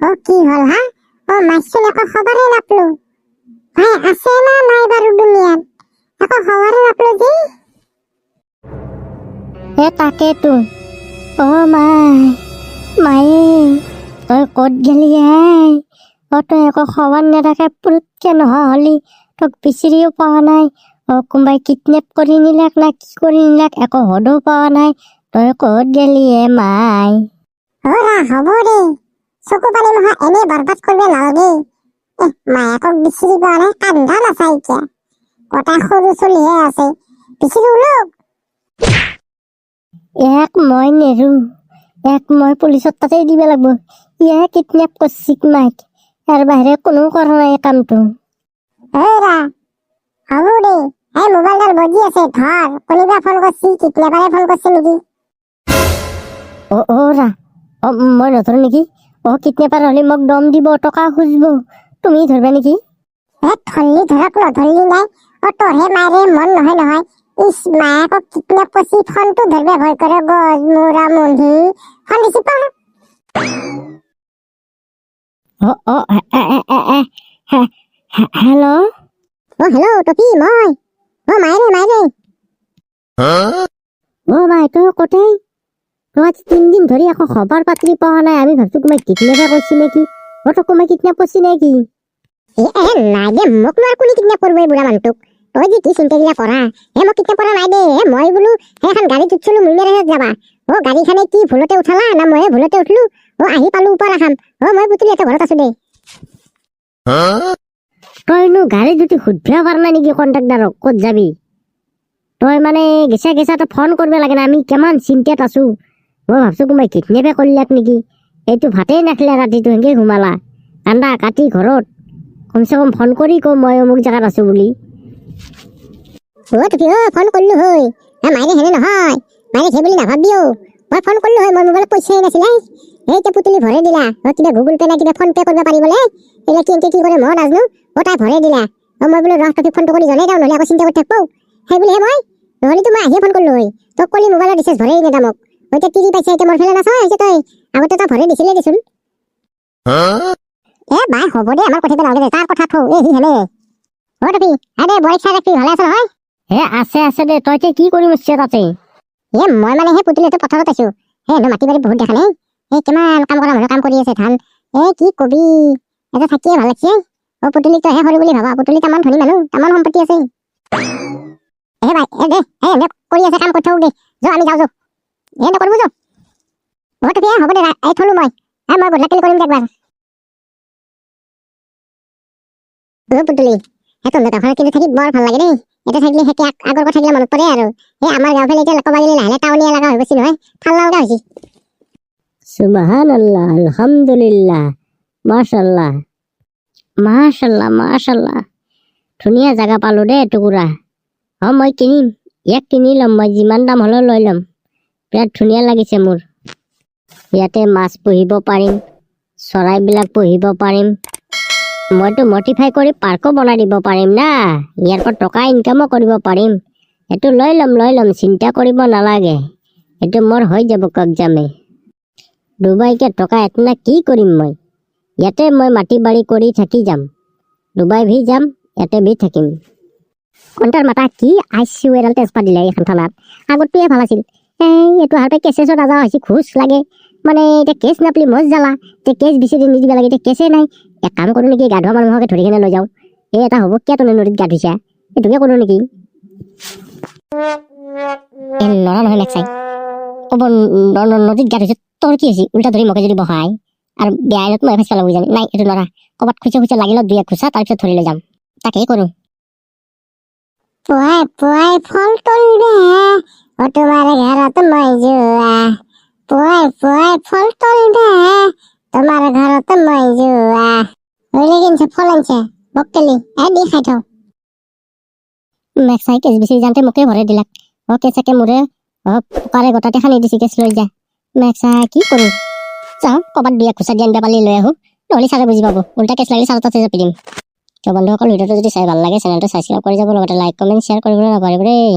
অ কি হল হা? অ মাইচোন একো খবৰে নাপলো। ভাই আছে না নাই বাৰু দুনিয়াত একো খবৰে নাপলো যে। এ তাকেতো অ মাই মায়ে তই ক'ত গেলি আই অ তই একো খবৰ নেথাকে পুৰুতকে নোহোৱা হলি। তোক বিচাৰিও পোৱা নাই। অ কোনোবাই কিডনেপ কৰি নিলাক না কি কৰি নিলাক একো হদো পোৱা নাই। তই ক'ত গেলি এ মাই? হ'ব দে। চকু পানী মহা এনে বৰবাদ কৰিব নালাগে। এহ মায়াকক বিচাৰি পোৱা নাই কান্দা নাচাই এতিয়া। কটা সৰু চলিহে আছে। বিচাৰি ওলক এক মই নেৰো। এক মই পুলিচত তাতেই দিব লাগিব। ইয়ে কিডনেপ কৰছি মাইক। ইয়াৰ বাহিৰে কোনো কৰা নাই এই কামটো। অৰা হ'ব দে এই মোবাইলডাল বজি আছে ধৰ। কোনোবা ফোন কৰছি কিডনেপাৰে ফোন কৰছি নেকি? অ অ ৰা। মই নধৰো নেকি? অ কিডনেপাৰ হ'লে মোক দম দিব টকা খুজিব। তুমি ধৰবা নেকি? এ ধৰলি ধৰক নধৰলি নাই। অ তোৰহে মাৰে মন নহয় নহয়। ইছ মায়াকক কিডনেপ কৰছি ফোনটো ধৰবে ভয় কৰে গজ মূৰা মুন্ধি ফোন দিছি পা অ অ এ এ এ এ এ হে- হে- হেল্ল' অ হেল্ল' টপি মই। অ মাইৰে মাইৰে অ মাই তই কতেই তই আজি তিনদিন ধৰি একো খবৰ পাতি পোৱা নাই। আমি ভাবছো কোনোবাই কিডনেপে কৰিছি নেকি? অ তোক কোনোবাই কিডনেপ কৰিছি নেকি? এ এ নাই দে মোক নো আৰু কোনে কিডনেপ কৰিব এই বুঢ়া মানুহটোক? তই যে কি চিন্তা গিলা কৰা? হে মোক কিডনেপ কৰা নাই দে। হে মই বোলো সেইখন গাড়ীত উঠিছিলো মুইমেৰেহে যাবা। অ গাড়ীখনে কি ভুলতে উঠালা? না ময়ে ভুলতে উঠলো? অ আহি পালো ওপৰ আখাম অ মই পুতুলি এটা ঘৰত আছো দে। তইনো গাড়ী যদি সুধিব পাৰা নাই নেকি কণ্ট্ৰেক্টাৰক ক'ত যাবি? তই মানে গেছা গেছা ফোন কৰিব লাগে না আমি কিমান চিন্তাত আছো? মই ভাবছো কোনোবাই কিডনেপে কৰিলাক নেকি? এইটো ভাতেই নাখালে ৰাতিটো সেনেকে ঘুমালা কান্দা কাটি ঘৰত। কমচে কম ফোন কৰি কওঁ মই অমুক জেগাত আছো বুলি। অ অ ফোন কৰিলো হয়। এ মাইৰে হেনে নহয়। মাইৰে সেই বুলি নাভাবিও। মই ফোন কৰিলো হয় মোৰ মোবাইলত পইচাই নাছিলে। এই এতিয়া পুতুলি ভৰাই দিলা। অ কিবা গুগল পে' না কিবা ফোন পে' কৰিব পাৰিবলে? এইবিলাক কি এনেকে কি কৰে মই নাজানো। অ তাই ভৰাই দিলা। অ মই বোলো ৰহ টপিক ফোনটো কৰি জনাই দিওঁ নহ'লে আকৌ চিন্তা কৰি থাকবো। সেই বুলিহে মই নহ'লেতো মই আহিয়ে ফোন কৰিলো হয়। তোক কলি মোবাইলৰ ৰিচাৰ্জ ভৰাই নিদা মোক। এতিয়া তিৰি পাইছে এতিয়া মোৰ ফেলে নাচাই হৈছে তই। আগতে তই ভৰাই দিছিলে দেচোন। এ বাই হ'ব দে আমাৰ কথাটো নালাগে দে তাৰ কথা থৌ এই সি হেনে অ টপি বৰেক চাই ৰাখবি ভালে আছে নহয়? হে আছে আছে দে তই কি কৰিম ইচ্ছা তাতে? এ মই মানে সেই পুতুলিটো পথাৰত আছো। হে এনে মাটি বাৰী বহুত দেখা নাই। এই কিমান কাম কৰা মানুহ কাম কৰি আছে ধান। এ কি কবি? এটা থাকিয়ে ভালো লাগছে। অ পুতুলি তইহে সৰু বুলি ভাবা পুতুলি তামান ধনী মানুহ তামান সম্পত্তি আছে। এ ভাই এ দে এ কৰি আছে কাম কৰি থাকো দে। যা আমি যাওঁ যো। অ তেতিয়া হ'ব দে এই থলো মই। এ মই গধূলি কৰিম দে একবাৰ। অ পুতুলি। গাঁওখনত কিন্তু থাকি বৰ ভালো লাগে দেই। এতিয়া থাকিলে সেকে আগ- আগৰ কথা গিলা মনত পৰে আৰু। এই আমাৰ গাঁও ফালে এতিয়া ক'বা গেলি লাহে টাউনীয়া এলেকা হৈ গৈছে নহয়। ভালো লগা আল্লাহ আলহামদুলিল্লাহ। মাশাল্লাহ। মাশাল্লাহ মাশাল্লাহ। ধুনীয়া জেগা পালো দেই টুকুৰা অঁ, মই কিনিম। ইয়াক কিনি ল'ম, মই যিমান দাম হ'লেও লৈ ল'ম। বিৰাট ধুনীয়া লাগিছে মোৰ। ইয়াতে মাছ পুহিব পাৰিম, চৰাইবিলাক পুহিব পাৰিম। মইতো মডিফাই কৰি পাৰ্কো বনাই দিব পাৰিম না, ইয়াৰ পৰা টকা ইনকামো কৰিব পাৰিম। এইটো লৈ ল'ম লৈ ল'ম, চিন্তা কৰিব নালাগে। এইটো মোৰ হৈ যাব কবজামে ডুবাইকে টকা এটনা কি কৰিম মই? ইয়াতে মই মাটি বাৰী কৰি থাকি যাম। ডুবাই ভি যাম, ইয়াতে ভি থাকিম। কণ্টাৰ মাতা, কি আই চি ইউ এডাল তেজপাত দিলে এইখন থানাত। আগতটোৱে ভালো আছিল। এইটো হাতে কেছেছত নাযা হৈছে ঘোচ লাগে। মানে এতিয়া কেছ নাপলি মজ জ্বালা। এতিয়া কেছ বিচাৰি নিদিব লাগে, এতিয়া কেছে নাই। এক কাম কৰোঁ নেকি, গা ধোৱা মানুহকে ধৰি কিনে লৈ যাওঁ। এই, এটা হ'ব কিয় তুমি নদীত গা ধুইছা। এইটোকে কৰোঁ নেকি? ল'ৰা নহয় নেক্সাই ক'ব নদীত গা ধুইছে, তোৰ কি হৈছে? উল্টা ধৰি মোকে যদি বহাই, আৰু বেয়া আইনত মই ফেচলা বুজানি নাই, এইটো নৰা। ক'ৰবাত খুচে খুচে লাগিলে দুই এক খুচা, তাৰপিছত ধৰি লৈ যাম। তাকেই কৰোঁ। পুৱাই পুৱাই ফল তুলবে ও তোমাৰ ঘৰত মই যোৱা পুৱাই পুৱাই ফল তুলবে তোমাৰ ঘৰত মই যোৱা হইলে কিনছে, ফল বকতেলি, এ দি খাই থওঁ। মেক্সাই কেছ বিচাৰি যাওঁতে মোকে ভৰাই দিলাক। অ কেঁচাকে মোৰে অ পকাৰে গোটাতে সানি দিছে কেছ লৈ যা। মেক্সা কি কৰোঁ? যাওঁ, ক'ৰবাত দুই এক খুচা দি আনিব পালি লৈ আহোঁ, নহ'লে চাৰে বুজি পাব। উল্টা কেছ লাগিলে তাতে জাপি দিম। তো বন্ধুসকল ভিডিঅ'টো যদি চাই ভালো লাগে চেনেলটো ছাবস্ক্ৰাইব কৰি যাব, লগতে লাইক কমেণ্ট শ্বেয়াৰ কৰিবলৈ নাপাহৰিব দেই।